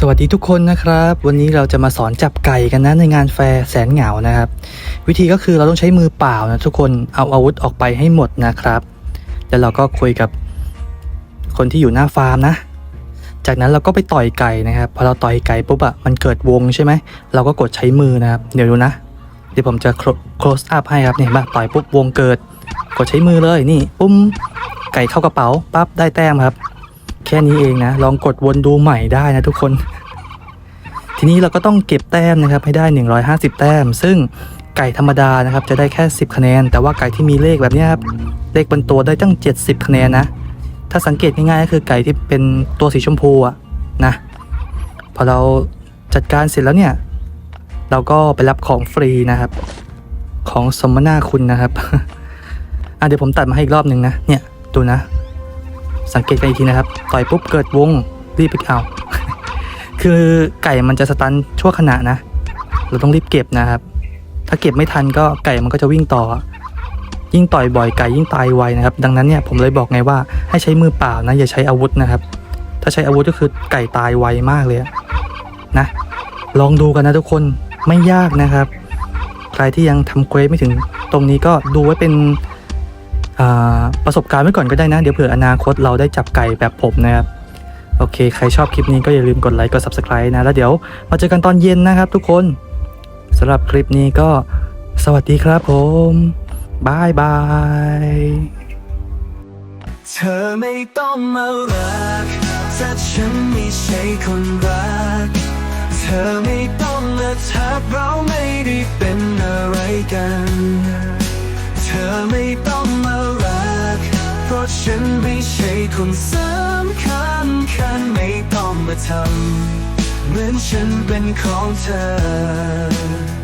สวัสดีทุกคนนะครับ วันนี้เราจะมาสอนจับไก่กันนะในงานแฟร์แสนเหงานะครับ วิธีก็คือเราต้องใช้มือเปล่านะทุกคนเอาอาวุธออกไปให้หมดนะครับ แล้วเราก็คุยกับคนที่อยู่หน้าฟาร์มนะ จากนั้นเราก็ไปต่อยไก่นะครับพอเราต่อยไก่ปุ๊บอะมันเกิดวงใช่ไหมเราก็กดใช้มือนะครับเดี๋ยวดูนะเดี๋ยวผมจะ close up ให้ครับเนี่ยเห็นปะต่อยปุ๊บวงเกิด กดใช้มือเลยนี่ปุ้มไก่เข้ากระเป๋าปั๊บได้แต้มครับ แค่นี้เองนะ ลองกดวนดูใหม่ได้นะทุกคน ทีนี้เราก็ต้องเก็บแต้มนะครับให้ได้ 150 แต้ม ซึ่งไก่ธรรมดานะครับจะได้แค่ 10 คะแนน แต่ว่าไก่ที่มีเลขแบบนี้ครับเลขบนตัวได้ตั้ง 70 คะแนนนะ ถ้าสังเกตง่ายๆก็คือไก่ที่เป็นตัวสีชมพูอะนะพอเราจัดการเสร็จแล้วเนี่ย เราก็ไปรับของฟรีนะครับ ของสมนาคุณนะครับอะเดี๋ยวผมตัดมาให้อีกรอบหนึ่งนะเนี่ยดูนะ สังเกตกันอีกทีนะครับ ต่อยปุ๊บเกิดวงรีบไปเอา คือไก่มันจะสตันชั่วขณะนะ เราต้องรีบเก็บนะครับ ถ้าเก็บไม่ทันก็ไก่มันก็จะวิ่งต่อ ยิ่งต่อยบ่อยไก่ยิ่งตายไวนะครับ ดังนั้นเนี่ยผมเลยบอกไงว่าให้ใช้มือเปล่านะอย่าใช้อาวุธนะครับ ถ้าใช้อาวุธก็คือไก่ตายไวมากเลยนะ ลองดูกันนะทุกคนไม่ยากนะครับ ใครที่ยังทำเควสไม่ถึงตรงนี้ก็ดูไว้เป็น ประสบการณ์ไว้ก่อนก็ได้นะ เดี๋ยวเผื่ออนาคตเราได้จับไก่แบบผมนะครับ โอเค ใครชอบคลิปนี้ก็อย่าลืมกดไลค์กด Subscribe นะ แล้วเดี๋ยวมาเจอกันตอนเย็นนะครับทุกคนสำหรับคลิปนี้ก็สวัสดีครับผมบายบายเธอไม่ต้องมารักถ้าฉันไม่ใช่คนรัก เธอไม่ต้องมาทักเราไม่ได้เป็นอะไรกัน เธอไม่ต้องะฉันไม่ใช่คนสำคัญคันไม่ต้องมาทำเหมือนฉันเป็นของเธอ